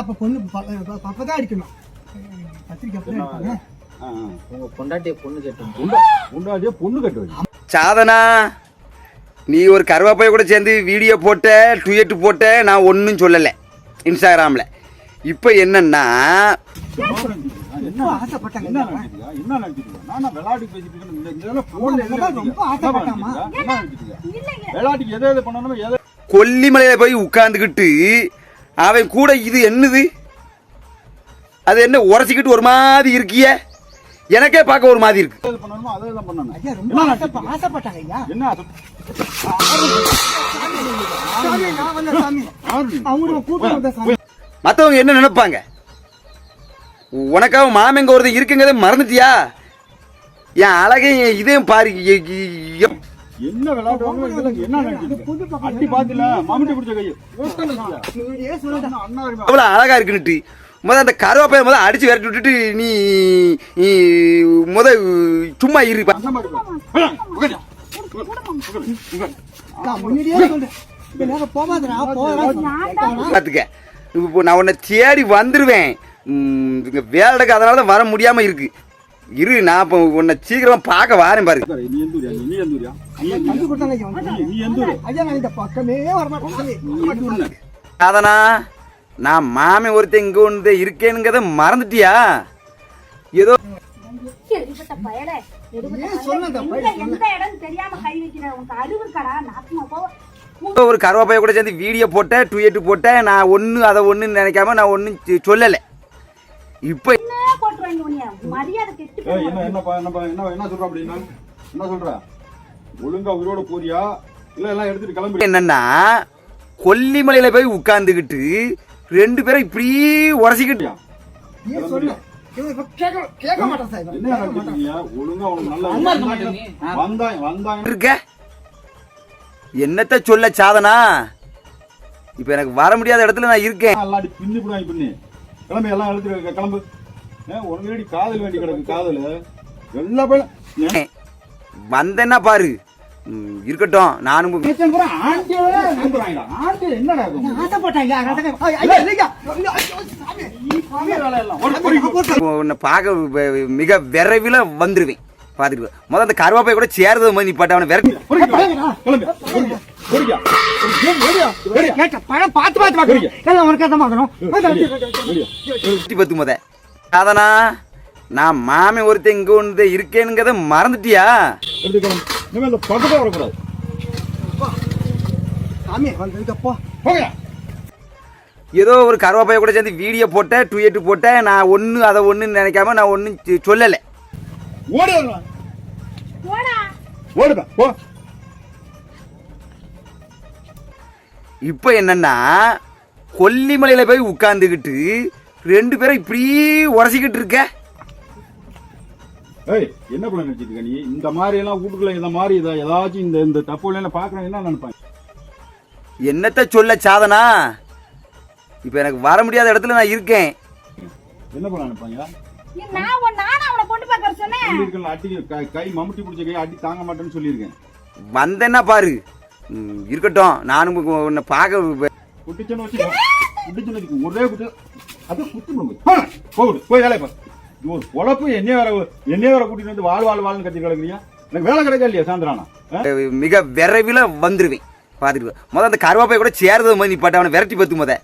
அப்ப பொண்ணு அடிக்கணும். பத்திரிக்கை. உங்க பொண்டாட்டிய பொண்ணு பொண்ணு கட்டு. சாதனா நீ ஒரு கருவாப்பைய கூட சேர்ந்து வீடியோ போட்ட டுயட்டு போட்ட நான் ஒன்றும் சொல்லலை. இன்ஸ்டாகிராமில் இப்போ என்னன்னா கொல்லிமலையில் போய் உட்காந்துக்கிட்டு அவன் கூட இது என்னது? அது என்ன உரைச்சிக்கிட்டு ஒரு மாதிரி இருக்கிய? எனக்கே பார்க்க ஒரு மாதிரி இருக்கு. மற்றவங்க என்ன நினைப்பாங்க? உனக்காக மாமங்க ஒருத்தன் இருக்குங்கிறத மறந்துட்டியா? என் அழகையும் இதையும் பாரு என்ன என்ன பாத்துல பிடிச்ச கையை. அவ்வளோ அழகா இருக்குன்னுட்டு முத அந்த கருவாப்பைய முத அடிச்சு விரட்டி விட்டுட்டு நீ நீ முத சும்மா இரு. பார்த்துக்க இப்போ நான் உன்னை தேடி வந்துடுவேன் இங்க வேலைக்கு அதனால தான் வர முடியாம இருக்கு. இரு நான் இப்போ உன்னை சீக்கிரமா பார்க்க வாரேன் பாரு? அதனா நான் மாமன் ஒருத்தன் இங்க ஒன்று இருக்கேனுங்கிறத மறந்துட்டியா? ஏதோ ஒரு கருவாப்பைய கூட சேர்ந்து வீடியோ போட்டேன் டுயட்டு போட்டேன் நான் ஒன்று அதை ஒன்றுன்னு நினைக்காம நான் ஒன்றும் சொல்லலை. இப்போ மரியாதை கெட்டு ஏய், போயிடும். என்ன என்னப்பா என்னப்பா என்ன என்ன சொல்ற அப்படின்னா என்ன சொல்ற? ஒழுங்கா உயிரோட போறியா? இல்ல எல்லாம் எடுத்துட்டு கிளம்பி. என்னன்னா கொல்லிமலையில போய் உட்கார்ந்துக்கிட்டு ரெண்டு பேரும் இப்படி உரசிக்கிட்டு ஏன் சொன்னேன் இவன் இப்ப கேட்க கேட்க மாட்டான் சார் இவன். என்ன நினைச்சிருக்கீங்க ஒழுங்கா உனக்கு நல்ல வந்தாங்க வந்தாங்க இருக்க என்னத்த சொல்ல சாதனா? இப்ப எனக்கு வர முடியாத இடத்துல நான் இருக்கேன். கிளம்பி எல்லாம் உனக்கு காதல் வேண்டி கிடக்கு காதல்? எல்லா பேரும் வந்தேன்னா பாரு. இருக்கட்டும் நானும். உன்னை பார்க்க மிக விரைவில் வந்துடுவேன் பார்த்துட்டு முதல்ல அந்த கருவாப்பை கூட சேர்றது மாதிரி நீ பட்ட அவனை விரட்டி பழம் பார்த்து பார்த்து உனக்கு. சுற்றி பத்து முத. சாதனா நான் மாமன் ஒருத்தன் இங்க ஒன்று இருக்கேனுங்கிறத மறந்துட்டியா? ஏதோ ஒரு கருவாப்பைய கூட சேர்ந்து வீடியோ போட்டேன் டுயட்டு போட்டேன் நான் ஒன்று அதை ஒன்றுன்னு நினைக்காம நான் ஒன்றும் சொல்லலை. இப்போ என்னன்னா கொல்லிமலையில போய் உட்கார்ந்துக்கிட்டு ரெண்டு பேரும் இப்படி உரசிக்கிட்டு இருக்க? ஏய் என்ன பண்ண நினைச்சிட்டு இருக்க நீ? இந்த மாதிரி எல்லாம் வீட்டுக்குள்ள இந்த மாதிரி இதை ஏதாச்சும் இந்த இந்த தப்பு எல்லாம் பாக்குறேன் என்ன நினைப்பாங்க? என்னத்த சொல்ல சாதனா? இப்போ எனக்கு வர முடியாத இடத்துல நான் இருக்கேன். என்ன பண்ண நினைப்பாங்க? கை- மம்முட்டி பிடிச்ச கை அடி தாங்க மாட்டேன்னு சொல்லியிருக்கேன். வந்தேன்னா பாரு. இருக்கட்டும். நானும் உன்னை பார்க்க ஒரே குட்டி அப்படியே குத்து முடியும் போகுது போய் வேலையை பாரு. ஒரு பொழப்பு என்னைய வேற என்னைய வேற கூட்டிட்டு வந்து வாழ் வாழ் வாழ்னு கத்தி கிடக்குறியா? எனக்கு வேலை கிடைக்கா இல்லையா சாயந்தரம் மிக விரைவில் வந்துடுவேன் பார்த்துட்டு முதல்ல அந்த கருவாப்பை கூட சேர்றது மாதிரி நீ பட்ட அவனை விரட்டி பத்து முத